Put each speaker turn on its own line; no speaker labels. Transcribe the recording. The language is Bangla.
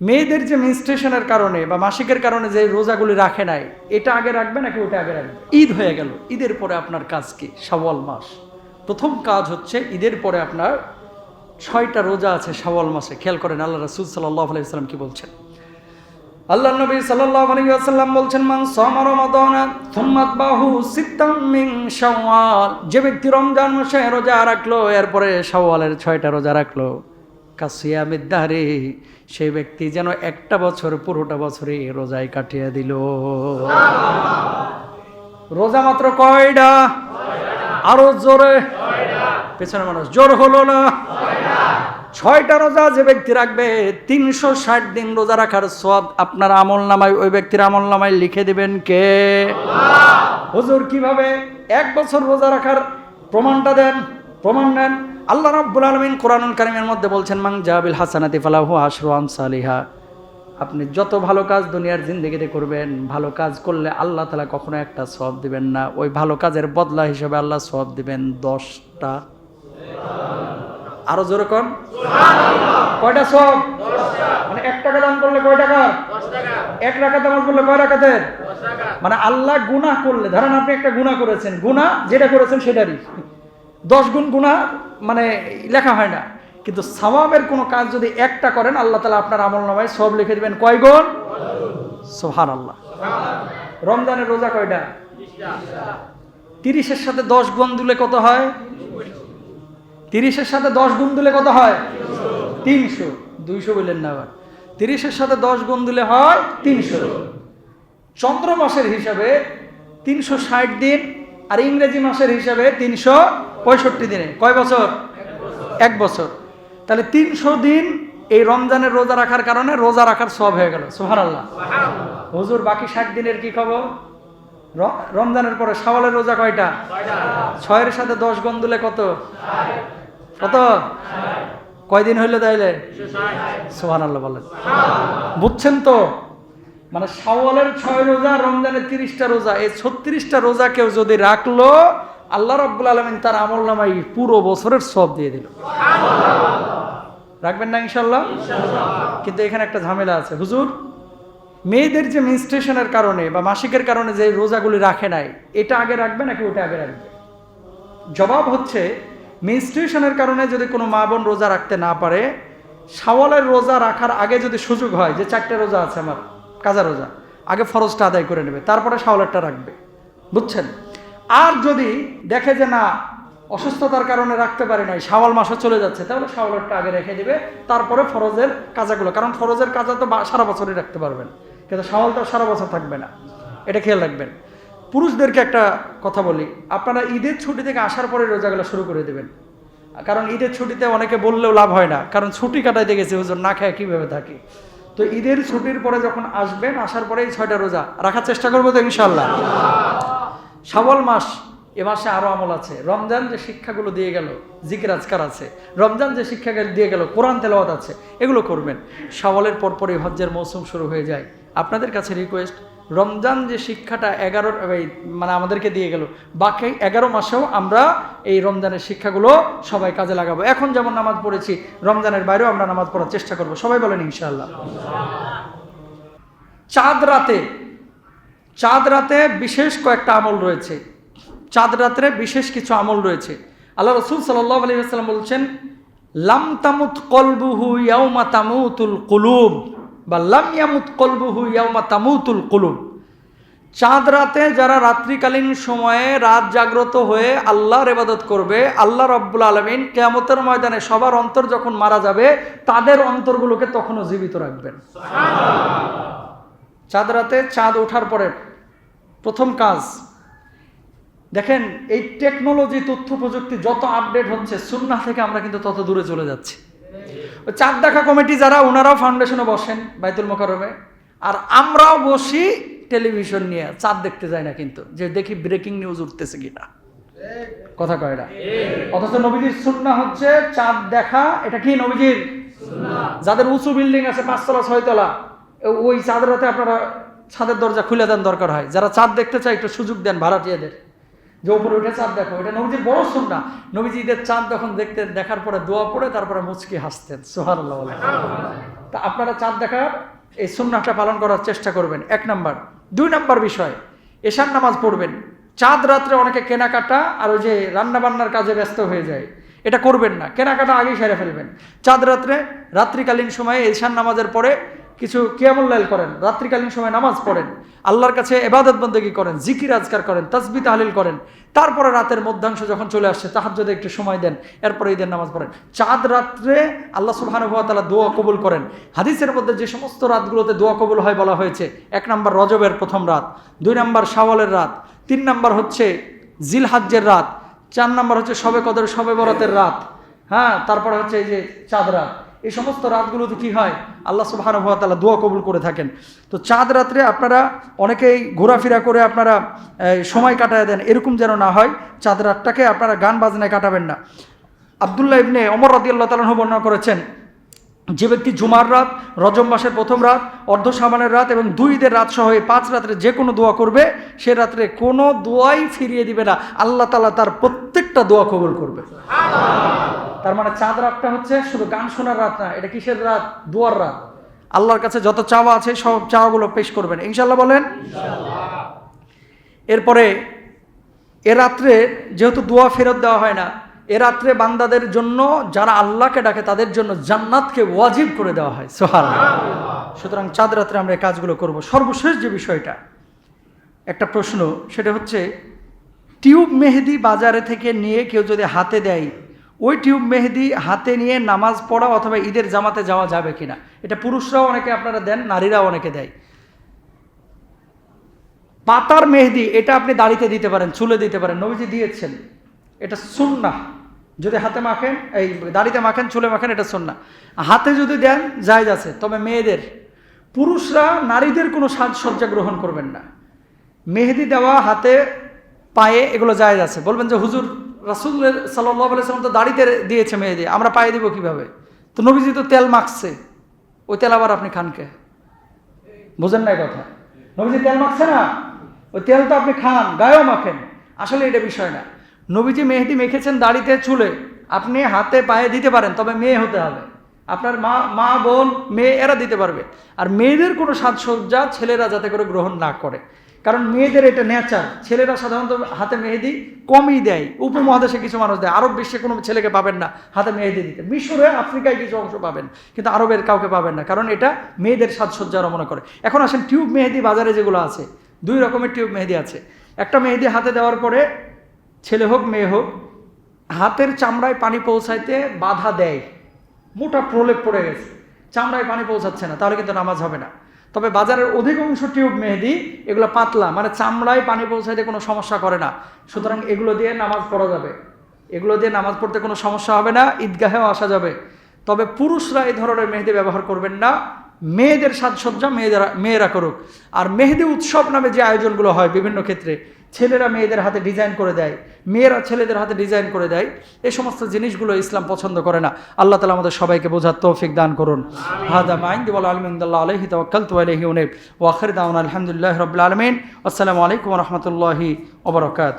মেয়েদের যে মেনস্ট্রেশনের কারণে বা মাসিকের কারণে যে রোজাগুলি রাখে নাই, এটা আগে রাখবে নাকি ওটা আগে রাখবে? ঈদ হয়ে গেল, ঈদের পরে আপনার কাজ কি? শাওয়াল মাস। প্রথম কাজ হচ্ছে ঈদের পরে আপনার ছয়টা রোজা আছে শাওয়াল মাসে। খেয়াল করেন আল্লাহ রাসুল সাল্লাহ আলাইসাল্লাম কি বলছেন? আল্লাহ নবী সাল্লাল্লাহু আলাইহি ওয়াসাল্লাম বলছেন, মান সামা রমাদানা বাহু মিন শাওয়াল। যে ব্যক্তি রমজান মাসে রোজা রাখল, এরপরে শাওয়ালের ছয়টা রোজা রাখল। কাসিয়ামিদ দাহরে, সেই ব্যক্তি যেন একটা বছর, পুরোটা বছরে রোজায় কাটিয়ে দিল। রোজা মাত্র কয়টা? আরও জোরে। পেছনে মানুষ, জোর হলো না? ছয়টা রোজা যে ব্যক্তি রাখবে, তিনশো ষাট দিন রোজা রাখার সব আপনার আমল নামায়, ওই ব্যক্তির আমল নামায় লিখে দিবেন কে? হুজুর, কীভাবে এক বছর রোজা রাখার প্রমাণটা দেন, প্রমাণ দেন আল্লাহ রাব্বুল আলামিন কোরআনুল কারিমের মধ্যে বলছেন মাং জাবিল হাসানাতি ফালাহু আশরু আমসালিহা। আপনি যত ভালো কাজ দুনিয়ার জিন্দগিতে করবেন ভালো কাজ করলে আল্লাহ তালা কখনো একটা সব দিবেন না। ওই ভালো কাজের বদলা হিসেবে আল্লাহ সব দিবেন দশটা। আরও জোরে কন। কয়টা সব মানে এক টাকা দান করলে কয় টাকা? এক টাকা দাম করলে কয় টাকাতের মানে আল্লাহ গুনাহ করলে ধরেন আপনি একটা গুনাহ করেছেন গুনাহ যেটা করেছেন সেটারই। দশ গুণ গুণা মানে লেখা হয় না। কিন্তু সওয়াবের কোনো কাজ যদি একটা করেন, আল্লাহ তালা আপনার আমল নামায় সব লিখে দেবেন কয় গুণ? সোহান আল্লাহ রমজানের রোজা কয়টা? তিরিশের সাথে দশ গুণ দিলে কত হয়? তিরিশের সাথে দশ গুণ দিলে কত হয়? তিনশো। দুইশো বললেন না আবার। তিরিশের সাথে দশ গুণ দিলে হয় তিনশো। চন্দ্র মাসের হিসাবে তিনশো ষাট দিন আর ইংরেজি মাসের হিসাবে তিনশো পঁয়ষট্টি দিনে। কয় বছর? এক বছর। তাহলে তিনশো দিন এই রমজানের রোজা রাখার কারণে রোজা রাখার সব হয়ে গেল। সোহার আল্লাহ হুজুর, বাকি ষাট দিনের কি খবর? রমজানের পরে শাওয়ালের রোজা কয়টা? ছয়ের সাথে দশ গুণ দিলে কত? কত? কয়দিন হইল তাইলে? সোহান আল্লাহ বলেন। বুঝছেন তো? মানে সাওয়ালের ছয় রোজা রমজানের তিরিশটা রোজা এই ছত্রিশটা রোজা কেউ যদি রাখল আল্লাহ রব্বুল আলমিন তার আমল নামাই পুরো বছরের সব দিয়ে দিল। রাখবেন না ইনশাল্লাহ কিন্তু এখানে একটা ঝামেলা আছে। হুজুর মেয়েদের যে মেনস্ট্রেশনের কারণে বা মাসিকের কারণে যে রোজাগুলি রাখে নাই এটা আগে রাখবে নাকি ওটা আগে রাখবে? জবাব হচ্ছে মেনস্ট্রেশনের কারণে যদি কোনো মা বোন রোজা রাখতে না পারে সাওয়ালের রোজা রাখার আগে যদি সুযোগ হয় যে চারটে রোজা আছে আমার কাজা রোজা। আগে ফরজটা আদায় করে নেবে, তারপরে শাওয়ালেরটা রাখবে। বুঝছেন? আর যদি দেখে যে না, অসুস্থতার কারণে রাখতে পারে নাই, শাওয়াল মাসও চলে যাচ্ছে, তাহলে শাওয়ালেরটা আগে রেখে দিবে, তারপরে ফরজের কাজাগুলো। কারণ ফরজের কাজা তো সারা বছরই রাখতে পারবেন। কিন্তু শাওয়ালটা সারা বছর থাকবে না। এটা খেয়াল রাখবেন। পুরুষদেরকে একটা কথা বলি, আপনারা ঈদের ছুটি থেকে আসার পরে রোজাগুলো শুরু করে দেবেন। কারণ ঈদের ছুটিতে অনেকে বললেও লাভ হয় না, কারণ ছুটি কাটাইতে গেছে, হুজুর, না খায় কীভাবে থাকে? তো ঈদের ছুটির পরে যখন আসবেন, আসার পরেই ছয়টা রোজা। রাখার চেষ্টা করব তো ইনশাল্লাহ সাবল মাস, এ মাসে আরও আমল আছে। রমজান যে শিক্ষাগুলো দিয়ে গেল, জিকির আজকার আছে। রমজান যে শিক্ষা দিয়ে গেল, কোরআন তেলাওয়াত আছে, এগুলো করবেন। শাওয়ালের পরপরই হজ্জের মৌসুম শুরু হয়ে যায়। আপনাদের কাছে রিকোয়েস্ট রমজান যে শিক্ষাটা এগারো মানে আমাদেরকে দিয়ে গেল। বাকি এগারো মাসেও আমরা এই রমজানের শিক্ষাগুলো সবাই কাজে লাগাবো। এখন যেমন নামাজ পড়েছি, রমজানের বাইরেও আমরা নামাজ পড়ার চেষ্টা করব। সবাই বলেন ইনশাল্লাহ চাঁদ রাতে চাঁদ রাতে বিশেষ কয়েকটা আমল রয়েছে। চাঁদ রাত্রে বিশেষ কিছু আমল রয়েছে। আল্লাহ রসুল সাল্লাহ আলী আসসালাম বলছেন, লাম তামুত কলবুহু ইয়াউমা তামুতুল কুলুব। বা লাম ইয়ামুত কলবুহু ইয়াউমা তামুতুল কুলুব। চাঁদ রাতে যারা রাত্রিকালীন সময়ে রাত জাগ্রত হয়ে আল্লাহর ইবাদত করবে আল্লাহ রব্বুল আলমিন কেয়ামতের ময়দানে সবার অন্তর যখন মারা যাবে তাদের অন্তরগুলোকে তখনও জীবিত রাখবেন। চাঁদ রাতে চাঁদ ওঠার পরে প্রথম কাজ দেখেন এই টেকনোলজি তথ্য প্রযুক্তি যত আপডেট হচ্ছে সুন্না থেকে আমরা কিন্তু তত দূরে চলে যাচ্ছি। চাঁদ দেখা কমিটি যারা ওনারাও ফাউন্ডেশনে বসেন বাইতুল মোকারমে আর আমরাও বসি টেলিভিশন নিয়ে চাঁদ দেখতে যাই না কিন্তু যে দেখি ব্রেকিং নিউজ উঠতেছে কিনা। কথা কয় না? অথচ নবীজির সুন্না হচ্ছে চাঁদ দেখা এটা কি নবীজির? যাদের উঁচু বিল্ডিং আছে পাঁচতলা ছয়তলা ওই চাঁদ রাতে আপনারা ছাদের দরজা খুলে দেন দরকার হয়। যারা চাঁদ দেখতে চায় একটু সুযোগ দেন ভাড়াটিয়াদের। যে উপরে উঠে চাঁদ দেখো এটা নবীজির বড় সুন্না নবীজি ঈদের চাঁদ যখন দেখতে, দেখার পরে দোয়া পড়ে, তারপরে মুচকি হাসতেন সোহার তা আপনারা চাঁদ দেখার এই সুন্নাহটা পালন করার চেষ্টা করবেন। এক নাম্বার। দুই নাম্বার বিষয়, এশার নামাজ পড়বেন। চাঁদ রাত্রে অনেকে কেনাকাটা আর ওই যে রান্নাবান্নার কাজে ব্যস্ত হয়ে যায়। এটা করবেন না। কেনাকাটা আগেই সেরে ফেলবেন। চাঁদ রাত্রে রাত্রিকালীন সময়ে এশান নামাজের পরে কিছু কিয়ামুল্লাইল করেন, রাত্রিকালীন সময় নামাজ পড়েন, আল্লাহর কাছে এবাদত বন্দেগী করেন, জিকির আজকার করেন তসবি তাহলিল করেন, তারপরে রাতের মধ্যাংশ যখন চলে আসছে তাহাজ্জুদে একটু সময় দেন, এরপরে ঈদের নামাজ পড়েন। চাঁদ রাত্রে আল্লাহ তাআলা দোয়া কবুল করেন। হাদিসের মধ্যে যে সমস্ত রাতগুলোতে দোয়া কবুল হয় বলা হয়েছে, এক নম্বর রজবের প্রথম রাত, দুই নম্বর শাওয়ালের রাত, তিন নম্বর হচ্ছে জিলহাজ্জের রাত, চার নম্বর হচ্ছে সবে কদর সবে বরাতের রাত হ্যাঁ তারপরে হচ্ছে এই যে চাঁদ রাত। এই সমস্ত রাতগুলোতে কি হয়? আল্লাহ সুবহানাহু ওয়া তালা দোয়া কবুল করে থাকেন। তো চাঁদ রাত্রে আপনারা অনেকেই ঘোরাফেরা করে আপনারা সময় কাটায় দেন, এরকম যেন না হয় চাঁদ রাতটাকে আপনারা গান বাজনায় কাটাবেন না। আবদুল্লাহ ইবনে অমর রদিয়াল্লাহ তালন বর্ণনা করেছেন যে ব্যক্তি জুমার রাত রজম মাসের প্রথম রাত অর্ধ সাবানের রাত এবং দুই ঈদের রাত সহ এই পাঁচ রাত্রে যে কোনো দোয়া করবে সে রাত্রে কোনো দোয়াই ফিরিয়ে দিবে না। আল্লাহ তালা তার প্রত্যেকটা দোয়া কবুল করবে। তার মানে চাঁদ রাতটা হচ্ছে শুধু গান শোনার রাত না এটা কিসের রাত? দোয়ার রাত। আল্লাহর কাছে যত চাওয়া আছে সব চাওয়াগুলো পেশ করবেন। ইনশাল্লাহ বলেন? এরপরে এ রাত্রে যেহেতু দোয়া ফেরত দেওয়া হয় না এ রাত্রে বান্দাদের জন্য যারা আল্লাহকে ডাকে, তাদের জন্য জান্নাতকে ওয়াজিব করে দেওয়া হয়। সোহাল সুতরাং চাঁদ রাত্রে আমরা এই কাজগুলো করব। সর্বশেষ যে বিষয়টা, একটা প্রশ্ন, সেটা হচ্ছে, টিউব মেহেদি বাজারে থেকে নিয়ে কেউ যদি হাতে দেয়, ওই টিউব মেহেদি হাতে নিয়ে নামাজ পড়া অথবা ঈদের জামাতে যাওয়া যাবে কিনা? এটা পুরুষরাও অনেকে আপনারা দেন, নারীরাও অনেকে দেয়। পাতার মেহেদি, এটা আপনি দাড়িতে দিতে পারেন, চুলে দিতে পারেন, নবীজি দিয়েছেন। এটা সুন্না যদি হাতে মাখেন, এই দাড়িতে মাখেন, চুলে মাখেন, এটা শোন না হাতে যদি দেন, জায়জ আছে। তবে মেয়েদের, পুরুষরা নারীদের কোনো সাজসজ্জা গ্রহণ করবেন না। মেহেদি দেওয়া, হাতে, পায়ে, এগুলো জায়জ আছে। বলবেন যে, হুজুর রাসুল সাল্লাহ আলাইসালাম তো দাড়িতে দিয়েছে মেহেদি, আমরা পায়ে দিব কীভাবে? তো নবীজি তো তেল মাখছে। ওই তেল আবার আপনি খানকে বুঝেন নাই কথা। নবীজি তেল মাখছে না? ওই তেল তো আপনি খান, গায়েও মাখেন। আসলে এটা বিষয় না। নবীজি মেহেদি মেখেছেন দাড়িতে, চুলে। আপনি হাতে পায়ে দিতে পারেন, তবে মেয়ে হতে হবে। আপনার মা মা, বোন, মেয়ে, এরা দিতে পারবে। আর মেয়েদের কোনো সাজসজ্জা ছেলেরা যাতে করে গ্রহণ না করে। কারণ মেয়েদের এটা নেচার ছেলেরা সাধারণত হাতে মেহেদি কমই দেয়, উপমহাদেশে কিছু মানুষ দেয়, আরব বিশ্বে কোনো ছেলেকে পাবেন না হাতে মেহেদি দিতে। মিশরে, আফ্রিকায় কিছু অংশ পাবেন, কিন্তু আরবের কাউকে পাবেন না, কারণ এটা মেয়েদের সাজসজ্জার মনে করে। এখন আসেন টিউব মেহেদি বাজারে যেগুলো আছে, দুই রকমের টিউব মেহেদি আছে। একটা মেহেদি হাতে দেওয়ার পরে ছেলে হোক, মেয়ে হোক, হাতের চামড়ায় পানি পৌঁছাইতে বাধা দেয়। মোটা প্রলেপ পড়ে গেছে। চামড়ায় পানি পৌঁছাচ্ছে না, তাহলে কিন্তু নামাজ হবে না। তবে বাজারের অধিকাংশ টিউব মেহেদি, এগুলো পাতলা মানে চামড়ায় পানি পৌঁছাইতে কোনো সমস্যা করে না। সুতরাং এগুলো দিয়ে নামাজ পড়া যাবে। এগুলো দিয়ে নামাজ পড়তে কোনো সমস্যা হবে না, ঈদগাহেও আসা যাবে। তবে পুরুষরা এই ধরনের মেহেদি ব্যবহার করবেন না। মেয়েদের সাজসজ্জা মেয়েদের, মেয়েরা করুক। আর মেহেদি উৎসব নামে যে আয়োজনগুলো হয় বিভিন্ন ক্ষেত্রে ছেলেরা মেয়েদের হাতে ডিজাইন করে দেয় মেয়েরা ছেলেদের হাতে ডিজাইন করে দেয় এই সমস্ত জিনিসগুলো ইসলাম পছন্দ করে না। আল্লাহ তালা আমাদের সবাইকে বোঝার তৌফিক দান করুন। হাদা মাইন দিবাল আলমিন্দুল্লাহ আলহি তওয়াক্কাল তু আলহি উনেব। ওয়াখির দাউন আলহামদুলিল্লাহ রবিল আলমিন। আসসালামু আলাইকুম রহমতুল্লাহি ওবরকাত